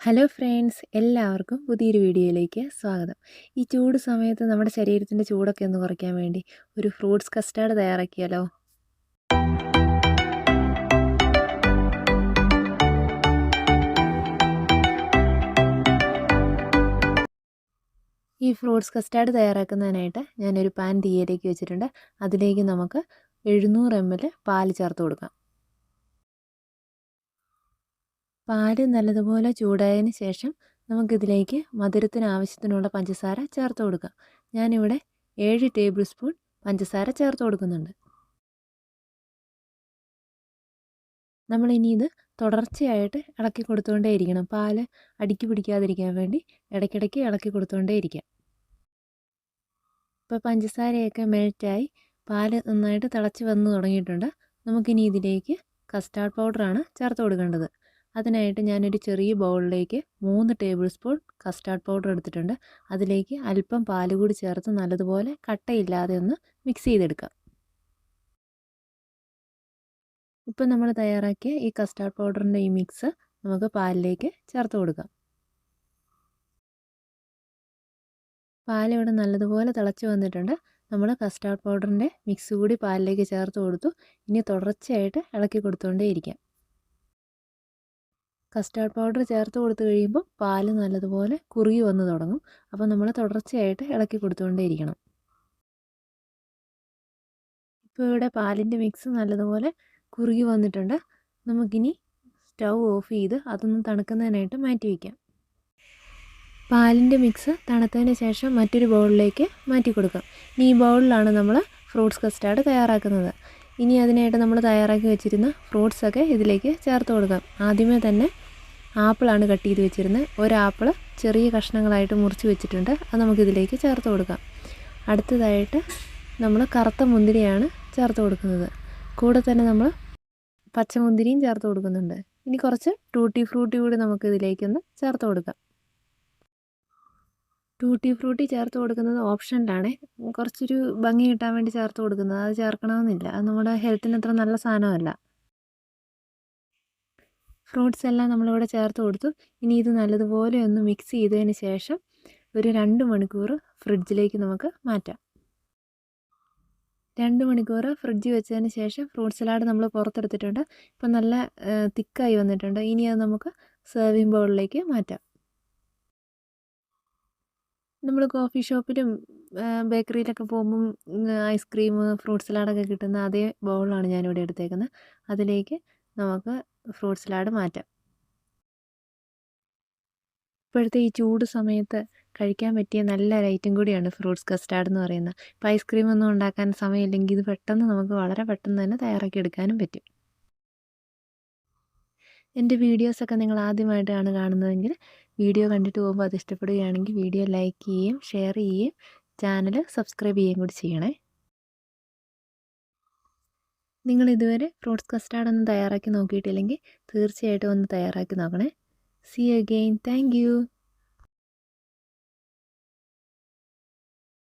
Hello friends എല്ലാവർക്കും പുതിയൊരു വീഡിയോയിലേക്ക് സ്വാഗതം. ഈ ചൂട് സമയത്ത് നമ്മുടെ ശരീരത്തിന്റെ ചൂടൊക്കെ ഒന്ന് കുറയ്ക്കാൻ വേണ്ടി ഒരു ഫ്രൂട്ട്സ് കസ്റ്റാർഡ് തയ്യാറാക്കിയാലോ? ഈ ഫ്രൂട്ട്സ് കസ്റ്റാർഡ് തയ്യാറാക്കുന്നതിനായിട്ട് ഞാനൊരു പാൻ തീയിലേക്ക് വെച്ചിട്ടുണ്ട്. അതിലേക്ക് നമുക്ക് എഴുന്നൂറ് എം എൽ പാൽ ചേർത്ത് കൊടുക്കാം. പാൽ നല്ലതുപോലെ ചൂടായതിന് ശേഷം നമുക്കിതിലേക്ക് മധുരത്തിന് ആവശ്യത്തിനുള്ള പഞ്ചസാര ചേർത്ത് കൊടുക്കാം. ഞാനിവിടെ ഏഴ് ടേബിൾ സ്പൂൺ പഞ്ചസാര ചേർത്ത് കൊടുക്കുന്നുണ്ട്. നമ്മളിനി ഇത് തുടർച്ചയായിട്ട് ഇളക്കി കൊടുത്തുകൊണ്ടേയിരിക്കണം പാൽ അടുക്കി പിടിക്കാതിരിക്കാൻ വേണ്ടി ഇടയ്ക്കിടയ്ക്ക് ഇളക്കി കൊടുത്തുകൊണ്ടേ ഇരിക്കാം ഇപ്പോൾ പഞ്ചസാരയൊക്കെ മെൽറ്റായി പാൽ നന്നായിട്ട് തിളച്ച് വന്ന് തുടങ്ങിയിട്ടുണ്ട്. നമുക്കിനി ഇതിലേക്ക് കസ്റ്റാർഡ് പൗഡറാണ് ചേർത്ത് കൊടുക്കേണ്ടത്. അതിനായിട്ട് ഞാനൊരു ചെറിയ ബൗളിലേക്ക് മൂന്ന് ടേബിൾ സ്പൂൺ കസ്റ്റാർഡ് പൗഡർ എടുത്തിട്ടുണ്ട്. അതിലേക്ക് അല്പം പാൽ കൂടി ചേർത്ത് നല്ലതുപോലെ കട്ടയില്ലാതെ ഒന്ന് മിക്സ് ചെയ്തെടുക്കാം. ഇപ്പം നമ്മൾ തയ്യാറാക്കിയ ഈ കസ്റ്റാർഡ് പൗഡറിന്റെ ഈ മിക്സ് നമുക്ക് പാലിലേക്ക് ചേർത്ത് കൊടുക്കാം. പാലിവിടെ നല്ലതുപോലെ തിളച്ച് വന്നിട്ടുണ്ട്. നമ്മൾ കസ്റ്റാർഡ് പൗഡറിന്റെ മിക്സ് കൂടി പാലിലേക്ക് ചേർത്ത് കൊടുത്തു. ഇനി തുടർച്ചയായിട്ട് ഇളക്കി കൊടുത്തുകൊണ്ടേ ഇരിക്കാം കസ്റ്റാർഡ് പൗഡർ ചേർത്ത് കൊടുത്തു കഴിയുമ്പോൾ പാൽ നല്ലതുപോലെ കുറുകി വന്ന് തുടങ്ങും. അപ്പോൾ നമ്മൾ തുടർച്ചയായിട്ട് ഇളക്കി കൊടുത്തുകൊണ്ടേയിരിക്കണം. ഇപ്പോൾ ഇവിടെ പാലിന്റെ മിക്സ് നല്ലതുപോലെ കുറുകി വന്നിട്ടുണ്ട്. നമുക്കിനി സ്റ്റൗ ഓഫ് ചെയ്ത് അതൊന്ന് തണുക്കുന്നതിനായിട്ട് മാറ്റി വയ്ക്കാം പാലിന്റെ മിക്സ് തണുത്തതിന് ശേഷം മറ്റൊരു ബൗളിലേക്ക് മാറ്റി കൊടുക്കാം. ഇനി ഈ ബൗളിലാണ് നമ്മൾ ഫ്രൂട്ട്സ് കസ്റ്റാർഡ് തയ്യാറാക്കുന്നത്. ഇനി അതിനായിട്ട് നമ്മൾ തയ്യാറാക്കി വെച്ചിരുന്ന ഫ്രൂട്ട്സൊക്കെ ഇതിലേക്ക് ചേർത്ത് കൊടുക്കാം. ആദ്യമേ തന്നെ ആപ്പിളാണ് കട്ട് ചെയ്ത് വെച്ചിരുന്നത്. ഒരാപ്പിൾ ചെറിയ കഷ്ണങ്ങളായിട്ട് മുറിച്ച് വെച്ചിട്ടുണ്ട്. അത് നമുക്കിതിലേക്ക് ചേർത്ത് കൊടുക്കാം. അടുത്തതായിട്ട് നമ്മൾ കറുത്ത മുന്തിരിയാണ് ചേർത്ത് കൊടുക്കുന്നത്. കൂടെ തന്നെ നമ്മൾ പച്ചമുന്തിരിയും ചേർത്ത് കൊടുക്കുന്നുണ്ട്. ഇനി കുറച്ച് ടൂട്ടി ഫ്രൂട്ടി കൂടി നമുക്കിതിലേക്കൊന്ന് ചേർത്ത് കൊടുക്കാം. ടൂട്ടി ഫ്രൂട്ടി ചേർത്ത് കൊടുക്കുന്നത് ഓപ്ഷനിലാണ്. കുറച്ചൊരു ഭംഗി കിട്ടാൻ വേണ്ടി ചേർത്ത് കൊടുക്കുന്നത്. അത് ചേർക്കണമെന്നില്ല. അത് നമ്മുടെ ഹെൽത്തിന് അത്ര നല്ല സാധനമല്ല. ഫ്രൂട്ട്സ് എല്ലാം നമ്മളിവിടെ ചേർത്ത് കൊടുത്തു. ഇനി ഇത് നല്ലതുപോലെ ഒന്ന് മിക്സ് ചെയ്തതിന് ശേഷം ഒരു രണ്ട് മണിക്കൂർ ഫ്രിഡ്ജിലേക്ക് നമുക്ക് മാറ്റാം. രണ്ട് മണിക്കൂർ ഫ്രിഡ്ജ് വെച്ചതിന് ശേഷം ഫ്രൂട്ട് സലാഡ് നമ്മൾ പുറത്തെടുത്തിട്ടുണ്ട്. ഇപ്പം നല്ല തിക്കായി വന്നിട്ടുണ്ട്. ഇനി അത് നമുക്ക് സെർവിങ് ബൗളിലേക്ക് മാറ്റാം. നമ്മൾ കോഫി ഷോപ്പിലും ബേക്കറിയിലൊക്കെ പോകുമ്പം ഐസ്ക്രീം ഫ്രൂട്ട് സലാഡൊക്കെ കിട്ടുന്ന അതേ ബൗളാണ് ഞാനിവിടെ എടുത്തേക്കുന്നത്. അതിലേക്ക് നമുക്ക് ഫ്രൂട്ട് സലാഡ് മാറ്റാം. ഇപ്പോഴത്തെ ഈ ചൂട് സമയത്ത് കഴിക്കാൻ പറ്റിയ നല്ലൊരു ഐറ്റം കൂടിയാണ് ഫ്രൂട്ട്സ് കസ്റ്റാർഡ് എന്ന് പറയുന്നത്. ഇപ്പോൾ ഐസ്ക്രീം ഒന്നും ഉണ്ടാക്കാൻ സമയമില്ലെങ്കിൽ ഇത് പെട്ടെന്ന് നമുക്ക് വളരെ പെട്ടെന്ന് തന്നെ തയ്യാറാക്കി എടുക്കാനും പറ്റും. എന്റെ വീഡിയോസൊക്കെ നിങ്ങൾ ആദ്യമായിട്ടാണ് കാണുന്നതെങ്കിൽ വീഡിയോ കണ്ടിട്ട് പോകുമ്പോൾ അത് ഇഷ്ടപ്പെടുകയാണെങ്കിൽ വീഡിയോ ലൈക്ക് ചെയ്യുകയും ഷെയർ ചെയ്യുകയും ചാനൽ സബ്സ്ക്രൈബ് ചെയ്യുകയും കൂടി ചെയ്യണേ. നിങ്ങൾ ഇതുവരെ ഫ്രൂട്ട്സ് കസ്റ്റാർഡ് ഒന്ന് തയ്യാറാക്കി നോക്കിയിട്ടില്ലെങ്കിൽ തീർച്ചയായിട്ടും ഒന്ന് തയ്യാറാക്കി നോക്കണേ. C again thank